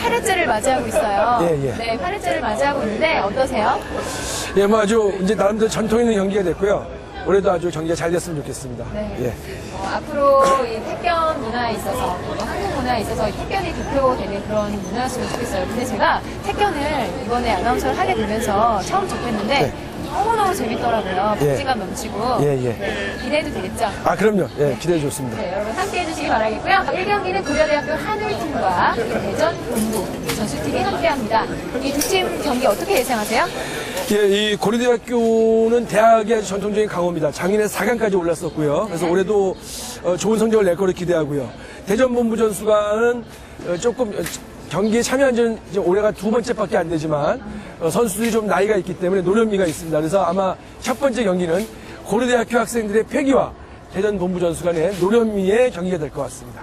8회째를 맞이하고 있어요. 예, 예. 네, 8회째를 맞이하고 있는데 어떠세요? 예, 뭐 아주 이제 나름대로 전통 있는 경기가 됐고요. 올해도 아주 경기가 잘 됐으면 좋겠습니다. 네. 예. 어, 앞으로 이 택견 문화에 있어서 또 한국 문화에 있어서 이 택견이 대표되는 그런 문화였으면 좋겠어요. 근데 제가 택견을 이번에 아나운서를 하게 되면서 처음 접했는데 네. 너무너무 재밌더라고요. 예. 박진감 넘치고 예, 예. 네, 기대해도 되겠죠? 아, 그럼요. 예, 기대해 좋습니다. 네, 여러분 함께 해주시기 바라겠고요. 1경기는 고려대학교 하늘팀과 대전 본부 전술팀이 함께합니다. 이 두 팀 경기 어떻게 예상하세요? 예, 이 고려대학교는 대학의 아주 전통적인 강호입니다. 작년에 4강까지 올랐었고요. 그래서 올해도 어, 좋은 성적을 낼 거로 기대하고요. 대전 본부 전수관은 어, 조금 어, 경기에 참여한 지는 올해가 두 번째밖에 안 되지만 어, 선수들이 좀 나이가 있기 때문에 노련미가 있습니다. 그래서 아마 첫 번째 경기는 고려대학교 학생들의 패기와 대전 본부 전수관의 노련미의 경기가 될 것 같습니다.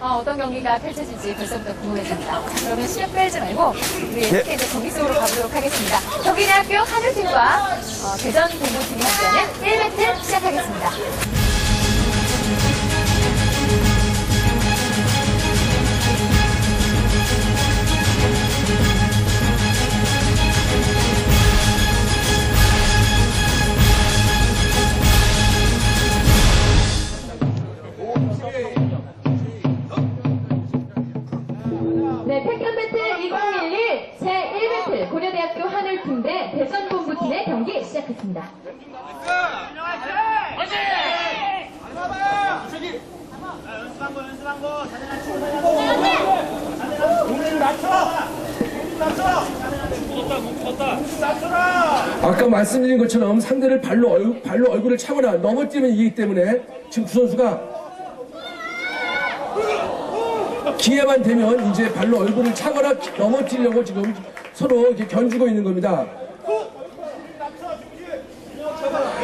어, 어떤 경기가 펼쳐질지 벌써부터 궁금해집니다. 자, 그러면 시합 빼지 말고 우리 이렇게 이제 경기 속으로 가보도록 하겠습니다. 경기대학교 하늘팀과 어, 대전 본부팀이 함께하는 1매트 시작하겠습니다. 네, 택견 배틀 2011 제1배틀 고려대학교 하늘팀 대 대전본부팀의 경기 시작했습니다. 아까 말씀드린 것처럼 상대를 발로, 얼, 발로 얼굴을 차거나 넘어뜨리면 이기기 때문에 지금 두 선수가 기회만 되면 이제 발로 얼굴을 차거나 넘어뜨리려고 지금 서로 이렇게 견주고 있는 겁니다.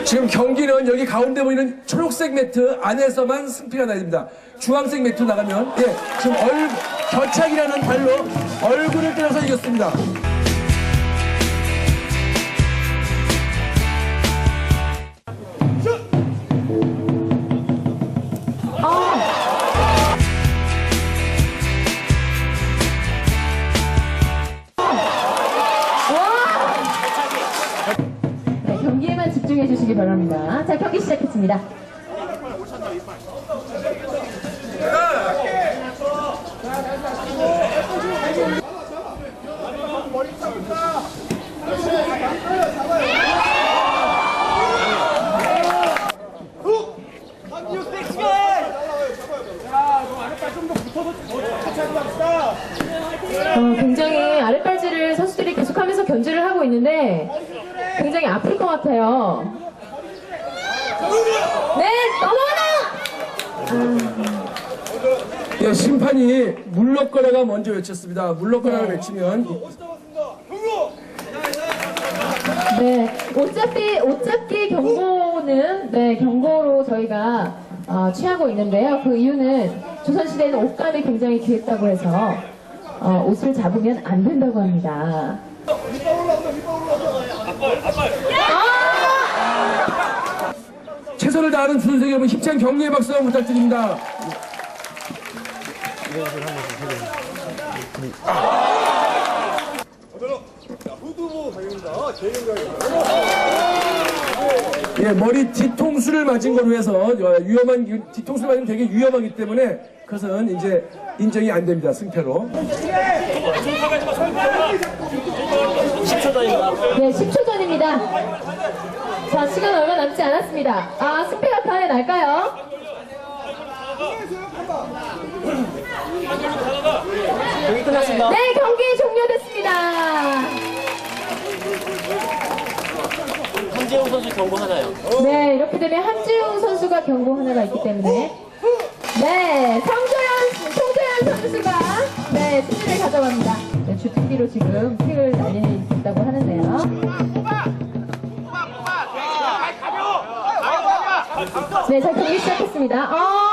지금 경기는 여기 가운데 보이는 초록색 매트 안에서만 승패가 나야 됩니다. 주황색 매트 나가면 예, 지금 얼 겨착이라는 발로 얼굴을 때려서 이겼습니다. 어, 굉장히 아랫발질을 선수들이 계속하면서 견제를 하고 있는데 굉장히 아플 것 같아요. 네, 넘어가나요? 예, 심판이 물러거라가 먼저 외쳤습니다. 물러거라를 외치면 네, 옷잡기, 옷잡기 경고는, 네, 경고로 저희가 어, 취하고 있는데요. 그 이유는 조선시대에는 옷감이 굉장히 귀했다고 해서 어, 옷을 잡으면 안 된다고 합니다. 최선을 다하는 여러분 힘찬 격려의 박수 부탁드립니다. 예, 머리 뒤통수를 맞은 걸로 해서 어, 위험한 뒤통수를 맞으면 되게 위험하기 때문에 그것은 이제 인정이 안 됩니다 승패로. 네, 10초 전입니다. 자, 시간 얼마 남지 않았습니다. 아, 스페가 판에 날까요? 경기 끝났습니다. 네, 경기 종료됐습니다. 한재웅 선수 경고 하나요. 네, 이렇게 되면 한지웅 선수가 경고 하나가 있기 때문에 네, 성조연, 송조연 선수가 네, 승리를 가져갑니다. 네, 주특기로 지금 킥을 날리고 하는데요. 네, 자, 경기 시작했습니다. 어,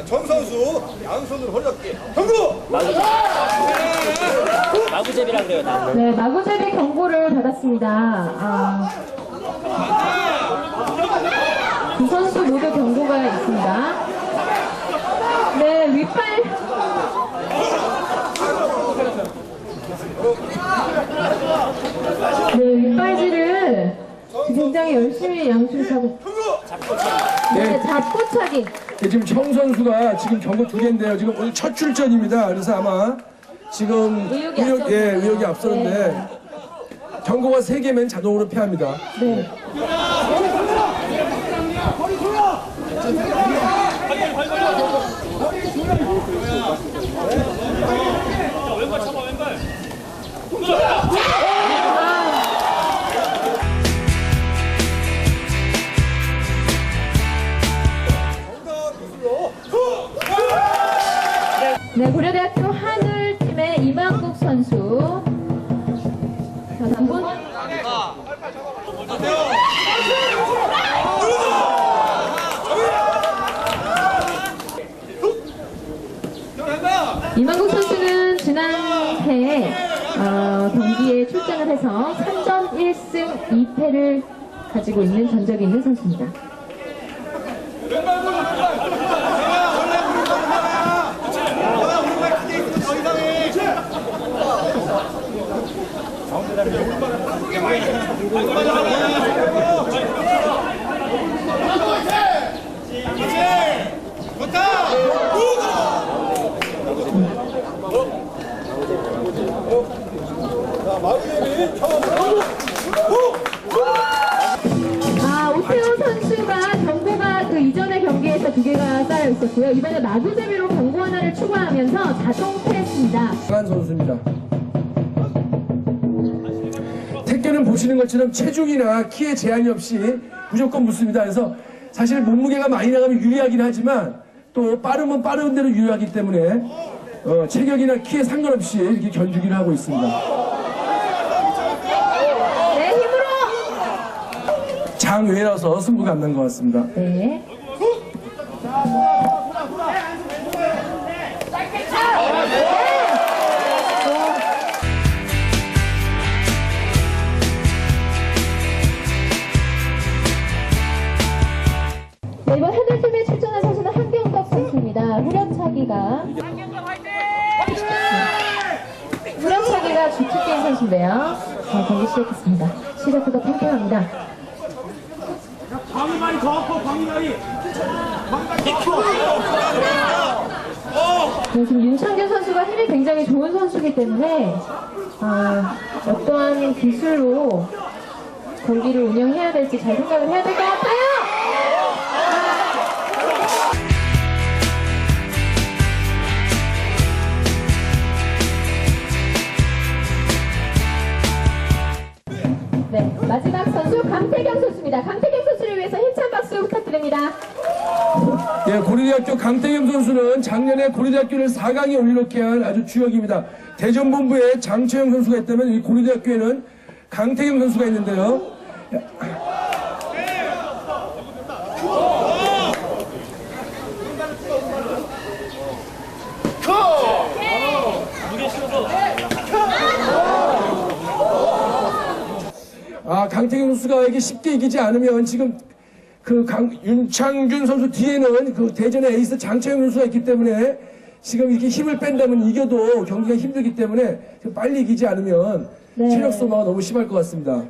자, 정 선수 양손을 홀렸기 경고! 마구잽이라 그래요. 다. 네, 마구제비 경고를 받았습니다. 아, 두 선수 모두 경고가 있습니다. 네, 윗발. 네, 윗발질을 굉장히 열심히 양치를 하고 네, 네, 잡고차기. 네, 지금 청 선수가 지금 경고 두 개인데요. 지금 오늘 첫 출전입니다. 그래서 아마 지금 의욕이 의욕, 예. 의욕이 앞서는데 경고가 세 개면 자동으로 패합니다. 네. 정 네, 고려대학교 하늘팀의 이만국 선수. 자, 남분. 이만국 선수는 지난해 어, 경기에 출전을 해서 3전 1승 2패를 가지고 있는 전적이 있는 선수입니다. 더 이상해 자 것처럼 체중이나 키에 제한이 없이 무조건 붙습니다. 그래서 사실 몸무게가 많이 나가면 유리하긴 하지만 또 빠르면 빠른 대로 유리하기 때문에 어, 체격이나 키에 상관없이 이렇게 견주기를 하고 있습니다. 네, 힘으로! 장외라서 승부가 안 난 것 같습니다. 네. 이번 하늘팀에 출전한 선수는 한경덕 선수입니다. 후련차기가 후련차기가 주특기인 선수인데요. 자, 경기 시작했습니다. 시작부터 팽팽합니다. 네, 지금 윤창균 선수가 힘이 굉장히 좋은 선수이기 때문에 아, 어떠한 기술로 경기를 운영해야 될지 잘 생각을 해야 될 것 같아요. 마지막 선수 강태경 선수입니다. 강태경 선수를 위해서 힘찬 박수 부탁드립니다. 예, 고려대학교 강태겸 선수는 작년에 고려대학교를 4강에 올려놓게 한 아주 주역입니다. 대전본부에 장채영 선수가 있다면 이 고려대학교에는 강태겸 선수가 있는데요. 아, 강태경 선수가 이게 쉽게 이기지 않으면 지금 그 강, 윤창균 선수 뒤에는 그 대전의 에이스 장채영 선수가 있기 때문에 지금 이렇게 힘을 뺀다면 이겨도 경기가 힘들기 때문에 빨리 이기지 않으면 네. 체력 소모가 너무 심할 것 같습니다.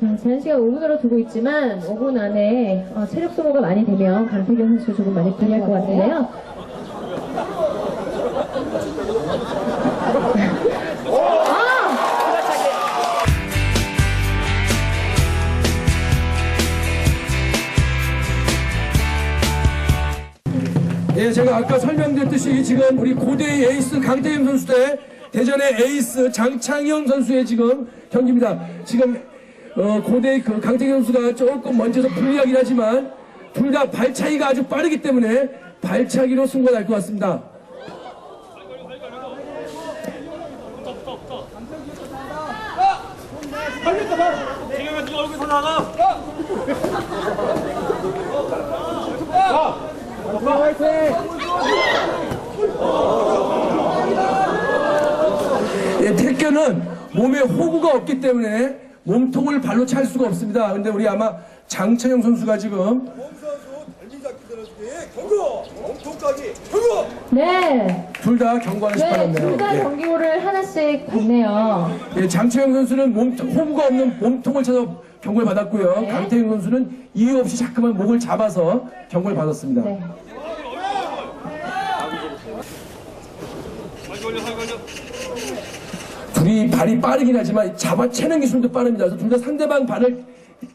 자, 제한 시간 5분으로 두고 있지만 5분 안에 어, 체력 소모가 많이 되면 강태경 선수 조금 많이 불리할 것 같은데요. 예, 제가 아까 설명드렸듯이 지금 우리 고대의 에이스 강태경 선수 대 대전의 에이스 장창현 선수의 지금 경기입니다. 지금 어, 고대 그 강태경 선수가 조금 먼저서 불리하긴 하지만 둘 다 발 차이가 아주 빠르기 때문에 발차기로 승부가 날 것 같습니다. 지금은 네가 얼굴 나가. 예, 택견은 몸에 호구가 없기 때문에 몸통을 발로 찰 수가 없습니다. 근데 우리 아마 장창영 선수가 지금 네, 둘 다 경고 하나씩 네, 받았네요. 둘다 예. 경기호를 하나씩 받네요. 예, 장채영 선수는 몸, 호구가 없는 몸통을 쳐서 경고를 받았고요. 네. 강태경 선수는 이유 없이 자꾸만 목을 잡아서 경고를 받았습니다. 네. 둘이 발이 빠르긴 하지만 잡아채는 기술도 빠릅니다. 그래서 둘 다 상대방 발을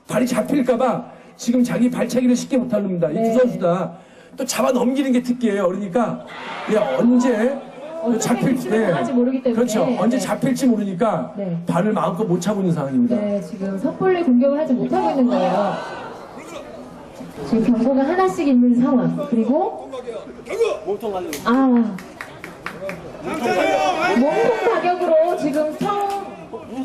발이 잡힐까봐 지금 자기 발차기를 쉽게 못합니다. 이두 네. 선수 다 또 잡아 넘기는 게 특기예요. 그러니까 예, 언제 어떻게 잡힐지 당할지 모르기 때문에. 그렇죠. 언제 네. 잡힐지 모르니까 네. 발을 마음껏 못 차고 있는 상황입니다. 네, 지금 섣불리 공격을 하지 못하고 있는 거예요. 지금 경고가 하나씩 있는 상황. 그리고 아 몸통 가격으로 지금 성홍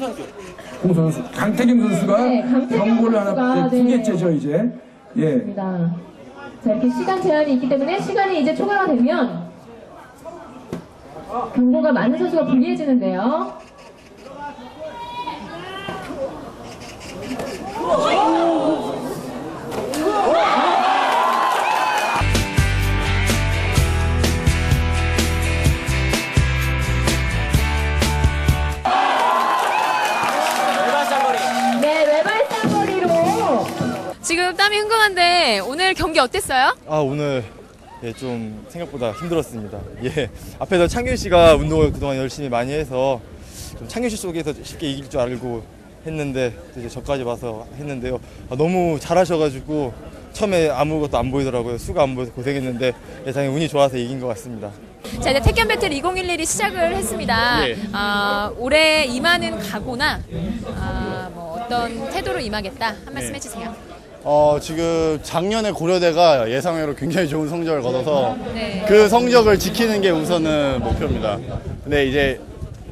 선수, 강태경 선수가 네, 강태경 경고를 선수가, 하나 두 네. 개째죠 이제. 예. 입니다. 자, 이렇게 시간 제한이 있기 때문에 시간이 이제 초과가 되면 경고가 많은 선수가 불리해지는데요. 네, 외발 지금 땀이 흥건한데 오늘 경기 어땠어요? 아 오늘 예, 좀 생각보다 힘들었습니다. 예 앞에서 창균 씨가 운동을 그동안 열심히 많이 해서 좀 창균 씨 속에서 쉽게 이길 줄 알고 했는데 또 이제 저까지 와서 했는데요. 아, 너무 잘하셔가지고 처음에 아무것도 안 보이더라고요. 수가 안 보여서 고생했는데 예, 당연히 운이 좋아서 이긴 것 같습니다. 자 이제 택견 배틀 2011이 시작을 했습니다. 예. 아, 올해 임하는 각오나 아, 뭐 어떤 태도로 임하겠다 한 말씀 해주세요. 어, 지금 작년에 고려대가 예상외로 굉장히 좋은 성적을 거둬서 네. 그 성적을 지키는 게 우선은 목표입니다. 근데 이제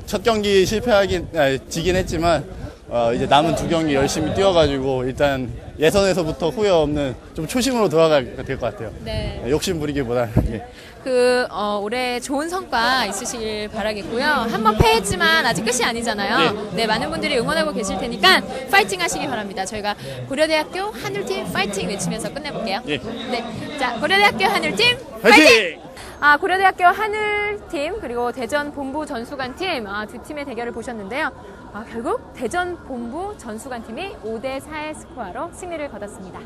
첫 경기 실패하긴, 아니, 지긴 했지만 어, 이제 남은 두 경기 열심히 뛰어가지고 일단 예선에서부터 후회 없는 좀 초심으로 돌아가야 될것 같아요. 네. 욕심 부리기보다는. 예. 그 어, 올해 좋은 성과 있으시길 바라겠고요. 한번 패했지만 아직 끝이 아니잖아요. 네. 많은 분들이 응원하고 계실 테니까 파이팅 하시기 바랍니다. 저희가 고려대학교 하늘팀 파이팅 외치면서 끝내볼게요. 예. 네, 자 고려대학교 하늘팀 화이팅! 아, 고려대학교 하늘팀 그리고 대전 본부 전수관팀 아, 두 팀의 대결을 보셨는데요. 아, 결국 대전 본부 전수관 팀이 5대 4의 스코어로 승리를 거뒀습니다.